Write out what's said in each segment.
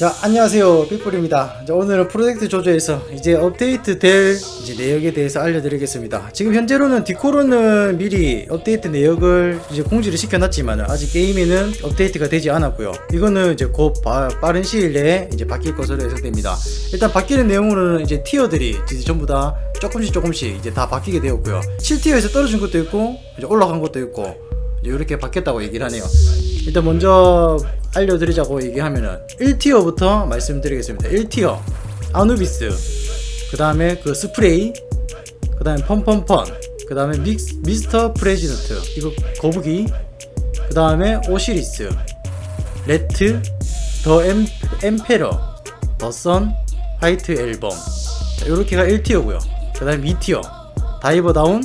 자 안녕하세요. 빅불입니다. 자, 오늘은 프로젝트 조조에서 이제 업데이트 될 이제 내역에 대해서 알려드리겠습니다. 지금 현재로는 디코로는 미리 업데이트 내역을 이제 공지를 시켜놨지만 아직 게임에는 업데이트가 되지 않았고요. 이거는 이제 곧 바- 빠른 시일 내에 이제 바뀔 것으로 예상됩니다. 일단 바뀌는 내용으로는 이제 티어들이 이제 전부 다 조금씩 조금씩 이제 다 바뀌게 되었고요. 7티어에서 떨어진 것도 있고 이제 올라간 것도 있고 이렇게 바뀌었다고 얘기를 하네요. 일단 먼저 알려드리자고 얘기하면은 1티어부터 말씀드리겠습니다. 1티어 아누비스 그 다음에 그 스프레이 그 다음에 펀펀펀 그 다음에 미스터 프레지던트 이거 거북이 그 다음에 오시리스 레트 더 엠, 엠페러 더선 화이트 앨범 자, 요렇게가 1티어고요 그 다음에 2티어 다이버 다운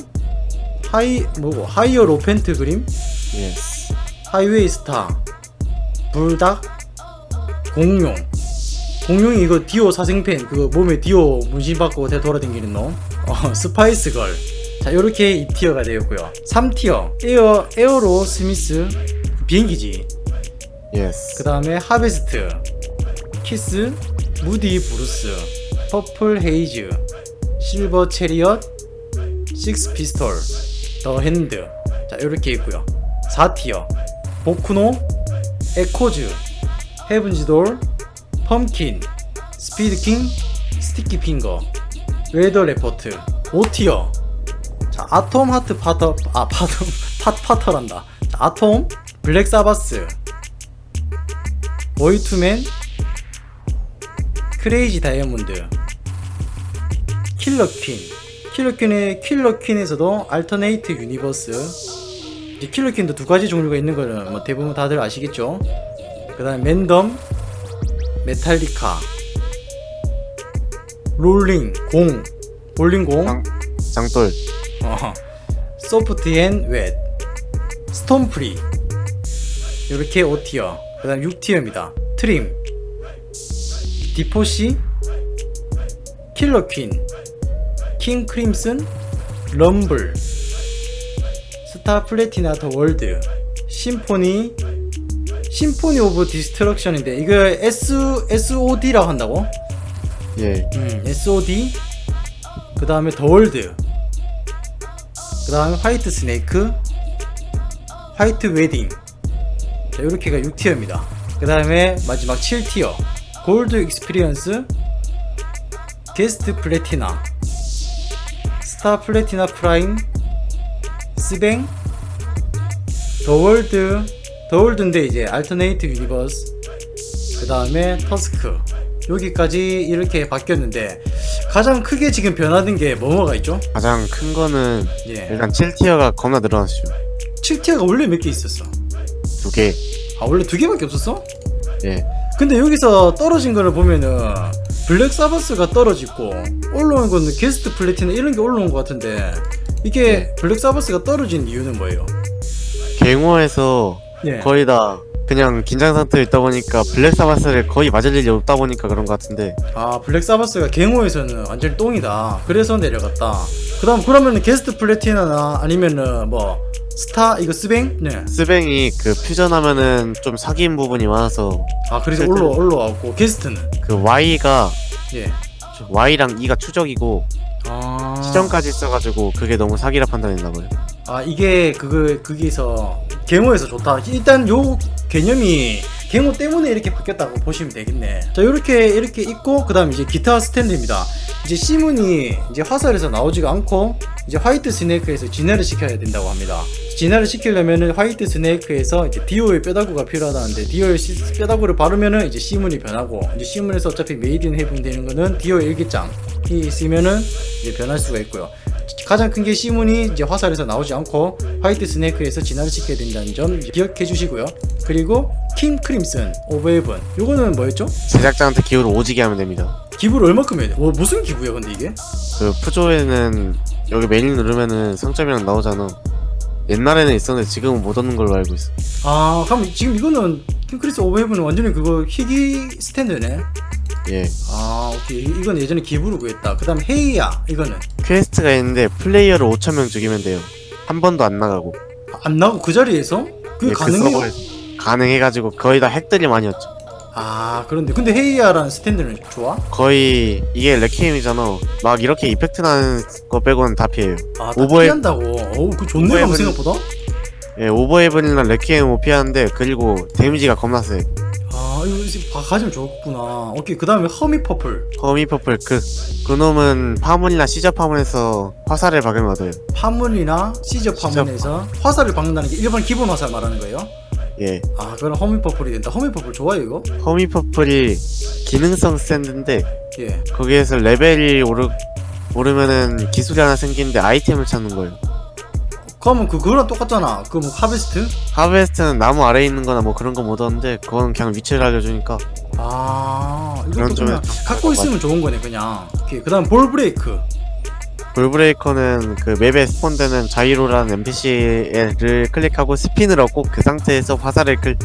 하이 뭐고 하이어 로펜트 그림 예스. 하이웨이 스타 불닭? 공룡. 공룡이 이거 디오 사생팬 그 몸에 디오 문신 받고 대 돌아다니는 놈? 어, 스파이스 걸 자 요렇게 2티어가 되었고요. 3티어. 에어 에어로 스미스 비행기지. 예스. 그 다음에 하베스트. 키스 무디 브루스 퍼플 헤이즈 실버 체리엇 식스 피스톨 더 핸드. 자 이렇게 있고요. 4티어. 보쿠노 에코즈 헤븐지돌 펌킨 스피드킹 스티키 핑거 웨더 레포트 5티어. 자 아톰 하트 파터 아 파터 파 파터란다. 자, 아톰 블랙 사바스 보이투맨 크레이지 다이아몬드 킬러퀸. 킬러퀸의 킬러퀸에서도 알터네이트 유니버스 이제 킬러퀸도 두 가지 종류가 있는 거는 뭐 대부분 다들 아시겠죠? 그 다음에 맨덤 메탈리카 롤링 공. 볼링공? 장, 장돌. 어, 소프트 앤 웻 스톰프리. 이렇게 5티어. 그 다음 6티어입니다. 트림. 디포시. 킬러퀸. 킹 크림슨. 럼블 스타 플래티나 더 월드. 심포니 심포니 오브 디스트럭션인데 이거 S, SOD라고 한다고? 예. 음, SOD 그 다음에 더 월드. 그 다음에 화이트 스네이크 화이트 웨딩. 자 이렇게가 6티어입니다. 그 다음에 마지막 7티어. 골드 익스피리언스 게스트 플래티나 스타 플래티나 프라임 스뱅 더 월드 더 월드인데 이제 알터네이트 유니버스 그 다음에 터스크 여기까지 이렇게 바뀌었는데 가장 크게 지금 변화된 게 뭐뭐가 있죠? 가장 큰 거는 예. 일단 7티어가 겁나 늘어났죠. 7티어가 원래 몇 개 있었어? 두 개. 아 원래 두 개밖에 없었어? 예. 근데 여기서 떨어진 거를 보면은 블랙 사바스가 떨어지고 올라온 거는 게스트 플래티나 이런 게 올라온 것 같은데 이게 네. 블랙 사바스가 떨어진 이유는 뭐예요? 갱호에서 예. 거의 다 그냥 긴장 상태에 있다 보니까 블랙 사바스를 거의 맞을 일이 없다 보니까 그런 것 같은데 아 블랙 사바스가 갱호에서는 완전히 똥이다 그래서 내려갔다 그 다음 그러면은 게스트 플래티나나 아니면은 뭐 스타 이거 스뱅? 네. 스뱅이 그 퓨전하면은 좀 사기인 부분이 많아서 아 그래서 그래서- 올라 올라왔고 게스트는 그 Y가 예. Y랑 E가 추적이고 아. 시점까지 있어가지고 그게 너무 사기라 판단했나 봐요. 아 이게 그거 거기서 갱호에서 좋다. 일단 요 개념이 갱호 때문에 이렇게 바뀌었다고 보시면 되겠네. 자 이렇게 이렇게 있고 그 다음 이제 기타 스탠드입니다. 이제 시문이 이제 화살에서 나오지가 않고 이제 화이트 스네이크에서 진화를 시켜야 된다고 합니다. 진화를 시키려면은 화이트 스네이크에서 이제 디오의 뼈다구가 필요하다는데 디오의 시- 뼈다구를 바르면은 이제 시문이 변하고 이제 시문에서 어차피 메이드 인 헤븐 되는 거는 디오 일기장이 있으면은 이제 변할 수가 있고요. 가장 큰 게 시문이 이제 화살에서 나오지 않고 화이트 스네이크에서 진화를 시켜야 된다는 점 기억해 주시고요. 그리고 킹 크림슨 오브 헤븐 요거는 뭐였죠? 제작자한테 기호를 오지게 하면 됩니다. 기부를 얼마큼 해야 돼? 뭐 무슨 기부야 근데 이게? 그 푸조에는 여기 메뉴 누르면은 상점이랑 나오잖아. 옛날에는 있었는데 지금은 못 얻는 걸로 알고 있어. 아 그럼 지금 이거는 킹 크림슨 오브 헤븐은 완전히 그거 희귀 스탠드네. 예. 아 오케이 이건 예전에 기부를 구했다. 그다음 헤이야 이거는 퀘스트가 있는데 플레이어를 5,000명 죽이면 돼요. 한 번도 안 나가고. 안 나고 그 자리에서 그게 예, 그 가능해요? 서버에서. 가능해가지고 거의 다 핵들이 많이었죠. 아 그런데 근데 헤이야라는 스탠드는 좋아? 거의 이게 레퀴엠이잖아. 막 이렇게 이펙트 나는 거 빼고는 다 피해요. 아다 오버헤- 피한다고 어우 그 좋네요 오버헤븐이- 생각보다 예, 오버헤븐이나 레퀴엠 못 피하는데 그리고 데미지가 겁나 세. 아 이거 이제 바- 가지면 좋구나 오케이 그 다음에 허미 퍼플 허미 퍼플 그 그놈은 파문이나 시저 파문에서 화살을 박으면 얻어요. 파문이나 시저 파문에서 화살을 박는다는 게 일반 기본 화살 말하는 거예요? 예. 아 그럼 허미 퍼플이 된다 허미 퍼플 좋아요 이거? 허미 퍼플이 기능성 스탠드인데 예 거기에서 레벨이 오르 오르면은 기술이 하나 생기는데 아이템을 찾는 거예요. 그러면 그 그거랑 똑같잖아 그 뭐 하베스트? 하베스트는 나무 아래에 있는 거나 뭐 그런 거못 얻는데 그건 그냥 위치를 알려주니까 아 그런 이것도 점에 그냥 좀 갖고 있으면 좋은 거네 그냥 오케이 그 다음 볼 브레이크 볼브레이커는 그 맵에 스폰되는 자이로라는 NPC를 클릭하고 스핀을 얻고 그 상태에서 화살을 클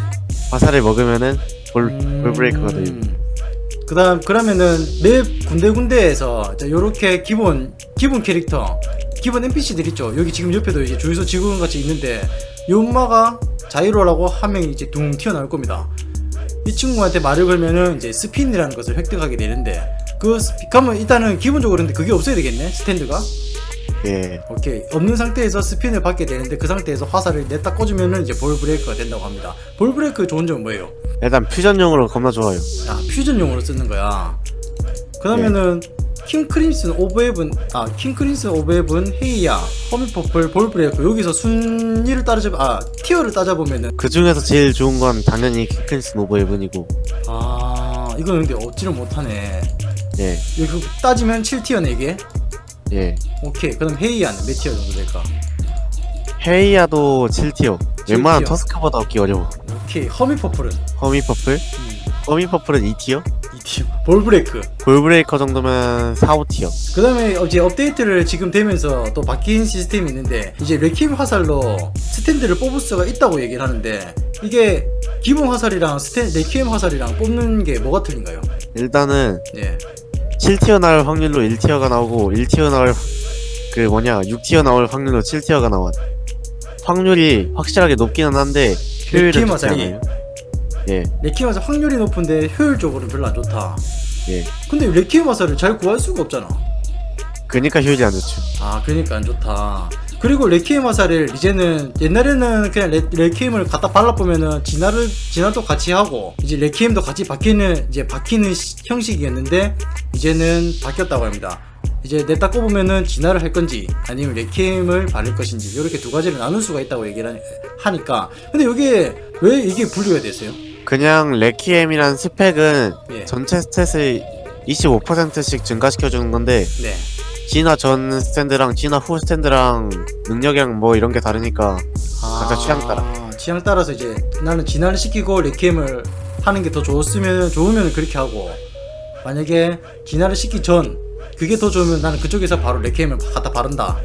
화살을 먹으면은 볼 음. 볼브레이커가 돼요. 그 다음 그러면은 맵 군데군데에서 자 요렇게 기본 기본 캐릭터 기본 NPC들 있죠 여기 지금 옆에도 이제 주유소 직원 같이 있는데 요 엄마가 자이로라고 한 명이 이제 둥 튀어나올 겁니다 이 친구한테 말을 걸면은 이제 스핀이라는 것을 획득하게 되는데 그 스피, 그러면 일단은 기본적으로 근데 그게 없어야 되겠네 스탠드가 예. 오케이 없는 상태에서 스핀을 받게 되는데 그 상태에서 화살을 냈다 꽂으면은 이제 볼 브레이크가 된다고 합니다 볼 브레이크 좋은 점은 뭐예요? 일단 퓨전용으로 겁나 좋아요. 아 퓨전용으로 쓰는 거야. 그러면은 킹 크림슨 오브헤븐 아 킹 크림슨 오브헤븐 헤이야 허미 퍼플 볼브레이크 여기서 순위를 따져 아 티어를 따져 보면은 그 중에서 제일 좋은 건 당연히 키큰스 노브 헤븐이고 아 이거는 근데 얻지를 못하네. 예. 여기 따지면 7티어네 이게. 예. 오케이 그럼 헤이야는 몇 티어 정도 될까? 헤이야도 7티어. 웬만한 7티어. 터스크보다 얻기 어려워. 오케이 허미 퍼플은 허미 퍼플? 음, 허미 퍼플은 2티어? 2티어 볼브레이크. 볼브레이커 정도면 4, 5티어. 그 다음에 이제 업데이트를 지금 되면서 또 바뀐 시스템이 있는데 이제 레퀴엠 화살로 스탠드를 뽑을 수가 있다고 얘기를 하는데 이게 기본 화살이랑 스탠 레퀴엠 화살이랑 뽑는 게 뭐가 틀린가요? 일단은 예. 7티어 나올 확률로 1티어가 나오고 1티어 나올 그 뭐냐 6티어 나올 확률로 7티어가 나와. 확률이 확실하게 높기는 한데 효율은 레퀴엠 좋지 화살이? 않아요. 예. 화살 확률이 높은데 효율적으로는 별로 안 좋다. 예. 근데 화살을 잘 구할 수가 없잖아. 그니까 효율이 안 좋죠. 아 그러니까 안 좋다. 그리고 화살을 이제는 옛날에는 그냥 레, 레퀴엠을 갖다 발라보면은 진화를 진화도 같이 하고 이제 레퀴엠도 같이 박히는 이제 박히는 시- 형식이었는데 이제는 바뀌었다고 합니다. 이제 냈다 꼽으면은 진화를 할 건지 아니면 레퀴엠을 바를 것인지 이렇게 두 가지를 나눌 수가 있다고 얘기를 하니- 하니까 근데 여기에 왜 이게 분류가 됐어요? 그냥 레퀴엠이란 스펙은 예. 전체 스탯을 25%씩 증가시켜주는 건데 네. 진화 전 스탠드랑 진화 후 스탠드랑 능력이랑 뭐 이런 게 다르니까 각자 취향 따라. 아, 취향 따라서 이제 나는 진화를 시키고 레퀴엠을 하는 게 더 좋으면 좋으면 그렇게 하고 만약에 진화를 시키기 전 그게 더 좋으면 나는 그쪽에서 바로 레퀴엠을 갖다 바른다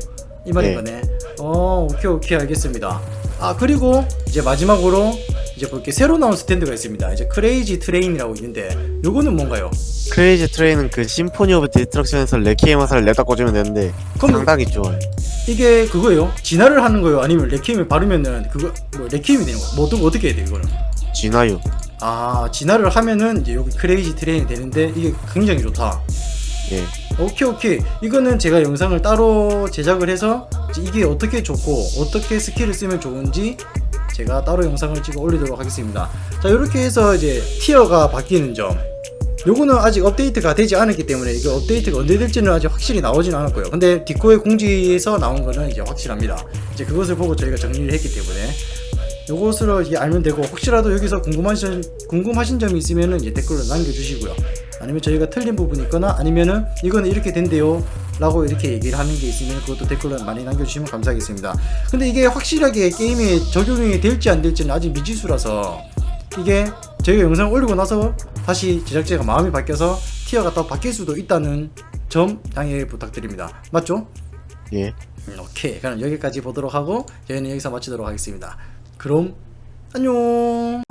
이 말인 네. 거네. 어 오케이 오케이 알겠습니다. 아 그리고 이제 마지막으로 이제 볼게 새로 나온 스탠드가 있습니다. 이제 크레이지 트레인이라고 있는데 요거는 뭔가요? 크레이지 트레이는 그 심포니 오브 디스트럭션에서 레퀴엠 화살을 내다 꽂으면 되는데 그럼 상당히 좋아요. 이게 그거예요? 진화를 하는 거예요? 아니면 레퀴엠을 바르면은 그거 뭐 레퀴엠이 되는 거야? 뭐 어떤 거 어떻게 해야 돼 이거는? 진화유. 아 진화를 하면은 이제 여기 크레이지 트레인이 되는데 이게 굉장히 좋다 예. 오케이 오케이 이거는 제가 영상을 따로 제작을 해서 이제 이게 어떻게 좋고 어떻게 스킬을 쓰면 좋은지 제가 따로 영상을 찍어 올리도록 하겠습니다. 자 이렇게 해서 이제 티어가 바뀌는 점. 요거는 아직 업데이트가 되지 않았기 때문에 이게 업데이트가 언제 될지는 아직 확실히 나오진 않았고요. 근데 디코의 공지에서 나온 거는 이제 확실합니다. 이제 그것을 보고 저희가 정리를 했기 때문에. 요것으로 이제 알면 되고 혹시라도 여기서 궁금하신 궁금하신 점이 있으면은 이제 댓글로 남겨주시고요. 아니면 저희가 틀린 부분이 있거나 아니면은 이거는 이렇게 된대요. 라고 이렇게 얘기를 하는 게 있으면 그것도 댓글로 많이 남겨주시면 감사하겠습니다. 근데 이게 확실하게 게임에 적용이 될지 안 될지는 아직 미지수라서 이게 저희가 영상 올리고 나서 다시 제작자가 마음이 바뀌어서 티어가 더 바뀔 수도 있다는 점 양해 부탁드립니다. 맞죠? 예. 음, 오케이 그럼 여기까지 보도록 하고 저희는 여기서 마치도록 하겠습니다 그럼 안녕